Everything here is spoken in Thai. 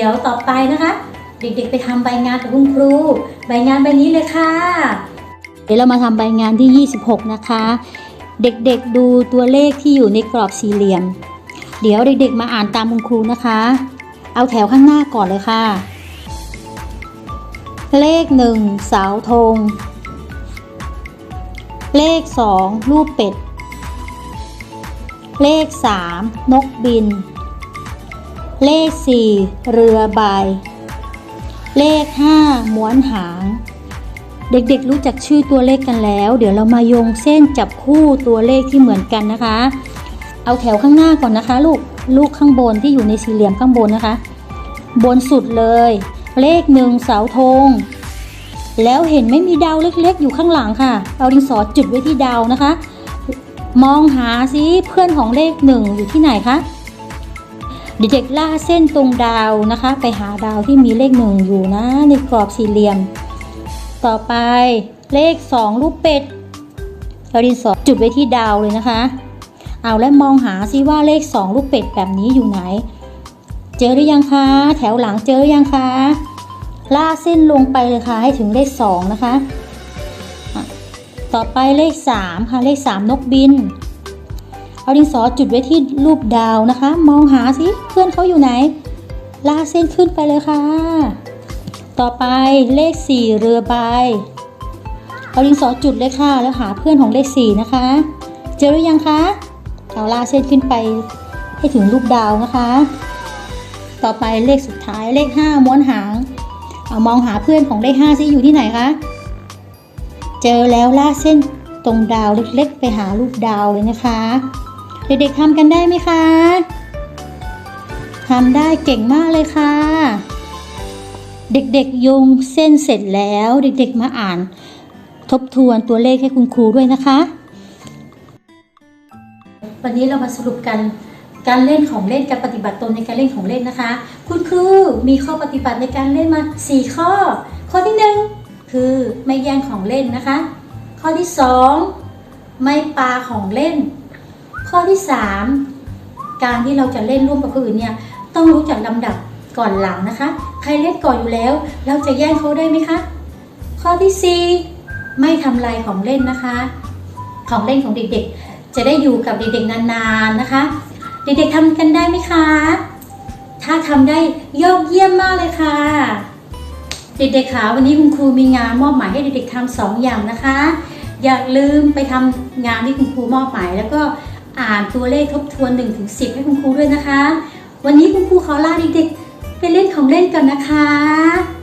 เดี๋ยวต่อไปนะคะ เด็กๆไปทำใบงานกับคุณครู ใบงานใบนี้เลยค่ะ เดี๋ยวเรามาทำใบงานที่ 26 นะคะ เด็กๆดูตัวเลขที่อยู่ในกรอบสี่เหลี่ยม เดี๋ยวเด็กๆมาอ่านตามคุณครูนะคะ เอาแถวข้างหน้าก่อนเลยค่ะ เลขหนึ่งเสาธง เลขสองรูปเป็ด เลขสามนกบิน เลขสี่เรือใบ เลขห้าม้วนหาง เด็กๆรู้จักชื่อตัวเลขกันแล้ว เดี๋ยวเรามาโยงเส้นจับคู่ตัวเลขที่เหมือนกันนะคะ เอาแถวข้างหน้าก่อนนะคะ ลูกลูกข้างบนที่อยู่ในสี่เหลี่ยมข้างบนนะคะ บนสุดเลย เลขหนึ่งเสาธง แล้วเห็นไม่มีดาวเล็กๆ อยู่ข้างหลังค่ะ เอาดินสอจุดไว้ที่ดาวนะคะ มองหาซิเพื่อนของเลขหนึ่งอยู่ที่ไหนคะ เด็กๆล่าเส้นตรงดาวนะคะ ไปหาดาวที่มีเลขหนึ่งอยู่นะในกรอบสี่เหลี่ยม ต่อไปเลขสองรูปเป็ดเอาดินสอจุดไว้ที่ดาวเลยนะคะ เอาและมองหาซิว่าเลขสองลูกเป็ดแบบนี้อยู่ไหน เจอหรือยังคะ แถวหลังเจอหรือยังคะลากเส้นลงไปเลยค่ะให้ถึงเลขสองนะคะอะต่อไปเลขสามค่ะเลขสามนกบิน เอาดินสอจุดไว้ที่รูปดาวนะคะ มองหาสิเพื่อนเขาอยู่ไหน ลากเส้นขึ้นไปเลยค่ะ ต่อไปเลขสี่เรือใบเอาดินสอจุดเลยค่ะ แล้วหาเพื่อนของเลขสี่นะคะ เจอหรือยังคะเอาลากเส้นขึ้นไปให้ถึงรูปดาวนะคะ ต่อไปเลขสุดท้ายเลขห้าม้วนหาง เอามองหาเพื่อนของเลขห้าซิอยู่ที่ไหนคะเจอแล้วลากเส้นตรงดาวเล็กๆ ไปหารูปดาวเลยนะคะ เด็กๆทำกันได้ไหมคะทำได้เก่งมากเลยค่ะ เด็กๆโยงเส้นเสร็จแล้ว เด็กๆมาอ่าน ทบทวนตัวเลขให้คุณครูด้วยนะคะ วันนี้เรามาสรุปกันการเล่นของเล่นการปฏิบัติตนในการเล่นของเล่นนะคะ คุณครูมีข้อปฏิบัติในการเล่นมา 4 ข้อ ข้อที่ 1 คือไม่แย่งของเล่นนะคะ ข้อที่ 2 ไม่ปาของเล่น ข้อที่ 3 การที่เราจะเล่นร่วมกับคนอื่นเนี่ยต้องรู้จักลำดับก่อนหลังนะคะ ใครเล่นก่อนอยู่แล้ว เราจะแย่งเขาได้ไหมคะ ข้อที่ 4 ไม่ทำลายของเล่นนะคะ ของเล่นของเด็กๆ จะได้อยู่กับเด็กๆนานๆนะคะ เด็กๆทำกันได้ไหมคะ ถ้าทำได้ยอดเยี่ยมมากเลยค่ะ เด็กๆคะวันนี้คุณครูมีงานมอบหมายให้เด็กๆทำสองอย่างนะคะ อย่าลืมไปทำงานที่คุณครูมอบหมายแล้วก็ อ่านตัวเลขทบทวน1นถึงสิให้คุณครูด้วยนะคะ วันนี้คุณครูขอลาเด็กๆไปเล่นของเล่นกันนะคะ